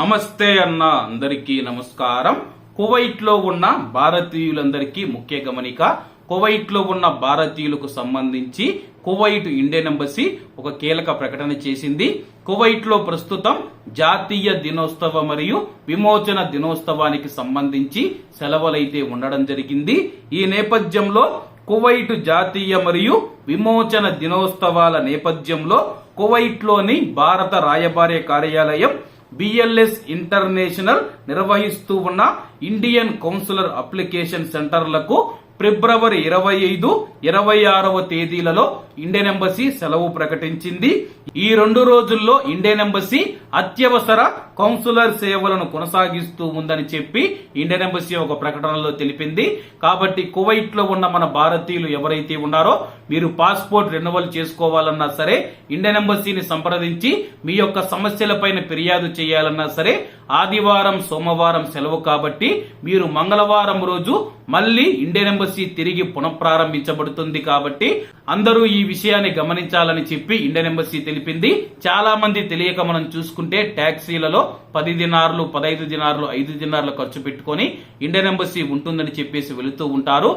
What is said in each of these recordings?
నమస్తే అన్న అందరికీ నమస్కారం. కువైట్లో ఉన్న భారతీయులందరికీ ముఖ్య గమనిక కువైట్లో ఉన్న భారతీయులకు సంబంధించి కువైట్ ఇండియన్ ఎంబసీ ఒక కీలక ప్రకటన చేసింది. కువైట్లో ప్రస్తుతం జాతీయ దినోత్సవ మరియు విమోచన దినోత్సవానికి సంబంధించి సెలవులైతే ఉండడం జరిగింది. ఈ నేపథ్యంలో కువైట్ జాతీయ మరియు విమోచన దినోత్సవాల నేపథ్యంలో కువైట్లోని భారత రాయబార్య కార్యాలయం బిఎల్ఎస్ ఇంటర్నేషనల్ నిర్వహిస్తూ ఉన్న ఇండియన్ కౌన్సిలర్ అప్లికేషన్ సెంటర్లకు ఫిబ్రవరి ఇరవై ఐదు ఇరవై ఆరవ తేదీలలో ఇండియన్ ఎంబసీ సెలవు ప్రకటించింది. ఈ రెండు రోజుల్లో ఇండియన్ ఎంబసీ అత్యవసర కౌన్సులర్ సేవలను కొనసాగిస్తూ ఉందని చెప్పి ఇండియన్ ఎంబసీ ఒక ప్రకటనలో తెలిపింది. కాబట్టి కువైట్లో ఉన్న మన భారతీయులు ఎవరైతే ఉన్నారో మీరు పాస్పోర్ట్ రెన్యువల్ చేసుకోవాలన్నా సరే ఇండియన్ ఎంబసీని సంప్రదించి మీ యొక్క సమస్యలపైన ఫిర్యాదు చేయాలన్నా సరే ఆదివారం సోమవారం సెలవు కాబట్టి మీరు మంగళవారం రోజు మళ్ళీ ఇండియన్ ఎంబసీ తిరిగి పునఃప్రారంభించబడుతుంది కాబట్టి అందరూ ఈ విషయాన్ని గమనించాలని చెప్పి ఇండియన్ ఎంబసీ తెలిపింది. చాలా మంది తెలియక మనం చూసుకుంటే ట్యాక్సీలలో పది దినార్లు పదహైదు దినార్లు ఐదు దినార్లు ఖర్చు పెట్టుకొని ఇండియన్ ఎంబసీ ఉంటుందని చెప్పేసి వెళుతూ ఉంటారు.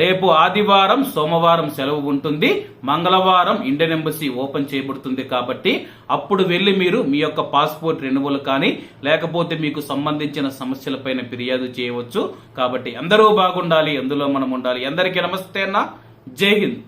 రేపు ఆదివారం సోమవారం సెలవు ఉంటుంది. మంగళవారం ఇండియన్ ఎంబసీ ఓపెన్ చేయబడుతుంది కాబట్టి అప్పుడు వెళ్ళి మీరు మీ యొక్క పాస్పోర్ట్ రెన్యువల్ కానీ లేకపోతే మీకు సంబంధించిన సమస్యలపైన ఫిర్యాదు చేయవచ్చు. కాబట్టి అందరూ బాగుండాలి అందులో మనం ఉండాలి. అందరికీ నమస్తే అన్న. జై హింద్.